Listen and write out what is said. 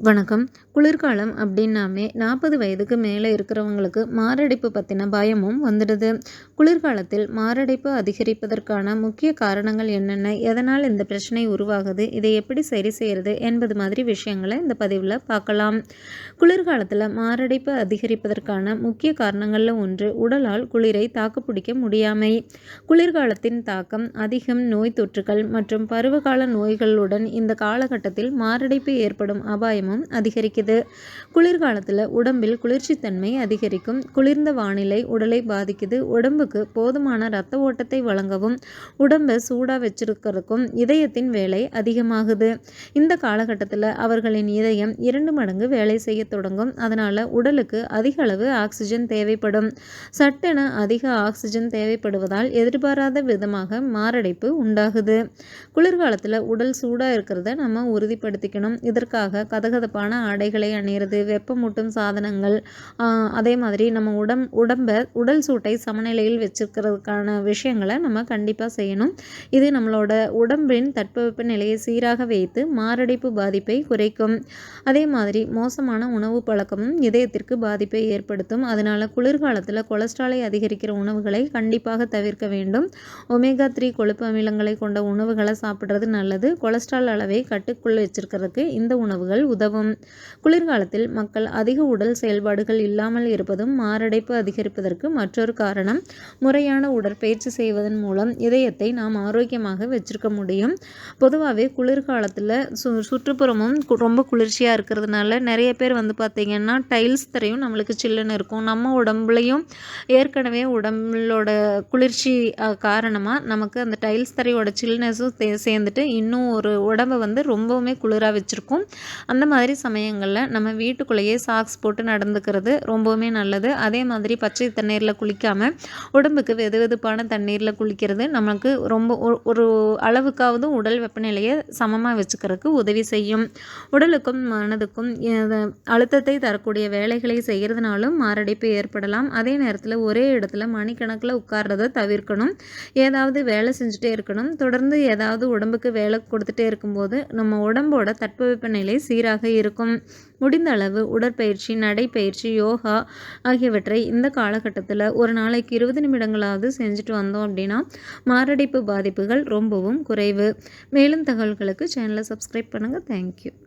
வணக்கம். குளிர்காலம் அப்படின்னாமே நாற்பது வயதுக்கு மேலே இருக்கிறவங்களுக்கு மாரடைப்பு பற்றின பயமும் வந்துடுது. குளிர்காலத்தில் மாரடைப்பு அதிகரிப்பதற்கான முக்கிய காரணங்கள் என்னென்ன? எதனால் இந்த பிரச்சனை உருவாகுது? இதை எப்படி சரி செய்கிறது என்பது மாதிரி விஷயங்களை இந்த பதிவில் பார்க்கலாம். குளிர்காலத்தில் மாரடைப்பு அதிகரிப்பதற்கான முக்கிய காரணங்களில் ஒன்று உடலால் குளிரை தாக்குப்பிடிக்க முடியாமை. குளிர்காலத்தின் தாக்கம் அதிகம். நோய் தொற்றுகள் மற்றும் பருவகால நோய்களுடன் இந்த காலகட்டத்தில் மாரடைப்பு ஏற்படும் அபாயம் வெப்பமும் அதிகரிக்குது. குளிர்காலத்தில் உடம்பில் குளிர்ச்சித்தன்மை அதிகரிக்கும். குளிர்ந்த வானிலை உடலை பாதிக்குது. உடம்புக்கு போதுமான இரத்த ஓட்டத்தை வழங்கவும் உடம்பை சூடாக வச்சிருக்கிறதுக்கும் இதயத்தின் வேலை அதிகமாகுது. இந்த காலகட்டத்தில் அவர்களின் இதயம் இரண்டு மடங்கு வேலை செய்ய தொடங்கும். அதனால் உடலுக்கு அதிக அளவு ஆக்சிஜன் தேவைப்படும். சட்டென அதிக ஆக்சிஜன் தேவைப்படுவதால் எதிர்பாராத விதமாக மாரடைப்பு உண்டாகுது. குளிர்காலத்தில் உடல் சூடாக இருக்கிறத நம்ம உறுதிப்படுத்திக்கணும். இதற்காக கதக கதகதப்பான ஆடைகளை அணியிறது வெப்பமூட்டும் சாதனங்கள் அதே மாதிரி நம்ம உடம் உடம்பை உடல் சூட்டை சமநிலையில் வச்சுருக்கிறதுக்கான விஷயங்களை நம்ம கண்டிப்பாக செய்யணும். இது நம்மளோட உடம்பின் தட்பவெப்ப நிலையை சீராக வைத்து மாரடைப்பு பாதிப்பை குறைக்கும். அதே மாதிரி மோசமான உணவு பழக்கமும் இதயத்திற்கு பாதிப்பை ஏற்படுத்தும். அதனால் குளிர்காலத்தில் கொலஸ்ட்ராலை அதிகரிக்கிற உணவுகளை கண்டிப்பாக தவிர்க்க வேண்டும். ஒமேகா த்ரீ கொழுப்பு அமிலங்களை கொண்ட உணவுகளை சாப்பிட்றது நல்லது. கொலஸ்ட்ரால் அளவை கட்டுக்குள் வச்சிருக்கிறதுக்கு இந்த உணவுகள் உதவும். உதவும். குளிர்காலத்தில் மக்கள் அதிக உடல் செயல்பாடுகள் இல்லாமல் இருப்பதும் மாரடைப்பு அதிகரிப்பதற்கு மற்றொரு காரணம் முறையான உடற்பயிற்சி செய்வதன் மூலம் இதயத்தை நாம் ஆரோக்கியமாக வச்சிருக்க முடியும். பொதுவாகவே குளிர்காலத்தில் சு சுற்றுப்புறமும் ரொம்ப குளிர்ச்சியாக இருக்கிறதுனால நிறைய பேர் வந்து பார்த்திங்கன்னா டைல்ஸ் தரையும் நம்மளுக்கு சில்லுன்னு இருக்கும். நம்ம உடம்புலையும் ஏற்கனவே உடம்புலோட குளிர்ச்சி காரணமாக நமக்கு அந்த டைல்ஸ் தரையோட சில்னஸும் சேர்ந்துட்டு இன்னும் ஒரு உடம்பை வந்து ரொம்பவுமே குளிராக வச்சுருக்கும். அந்த மாதிரி மாதிரி சமயங்களில் நம்ம வீட்டுக்குள்ளேயே சாக்ஸ் போட்டு நடந்துக்கிறது ரொம்பவுமே நல்லது. அதே மாதிரி பச்சை தண்ணீரில் குளிக்காமல் உடம்புக்கு வெது வெதுப்பான தண்ணீரில் குளிக்கிறது நமக்கு ரொம்ப ஒரு அளவுக்காவது உடல் வெப்பநிலையை சமமாக வச்சுக்கிறதுக்கு உதவி செய்யும். உடலுக்கும் மனதுக்கும் அழுத்தத்தை தரக்கூடிய வேலைகளை செய்கிறதுனாலும் மாரடைப்பு ஏற்படலாம். அதே நேரத்தில் ஒரே இடத்துல மணிக்கணக்கில் உட்கார்றத தவிர்க்கணும். ஏதாவது வேலை செஞ்சுட்டே இருக்கணும். தொடர்ந்து ஏதாவது உடம்புக்கு வேலை கொடுத்துட்டே இருக்கும்போது நம்ம உடம்போட தட்பவெப்பநிலை சீராக இருக்கும். முடிந்த அளவு உடற்பயிற்சி நடைப்பயிற்சி யோகா ஆகியவற்றை இந்த காலகட்டத்தில் ஒரு நாளைக்கு இருபது நிமிடங்களாவது செஞ்சுட்டு வந்தோம் அப்படின்னா மாரடைப்பு பாதிப்புகள் ரொம்பவும் குறைவு. மேலும் தகவல்களுக்கு சேனலை சப்ஸ்கிரைப் பண்ணுங்கள் தேங்க்யூ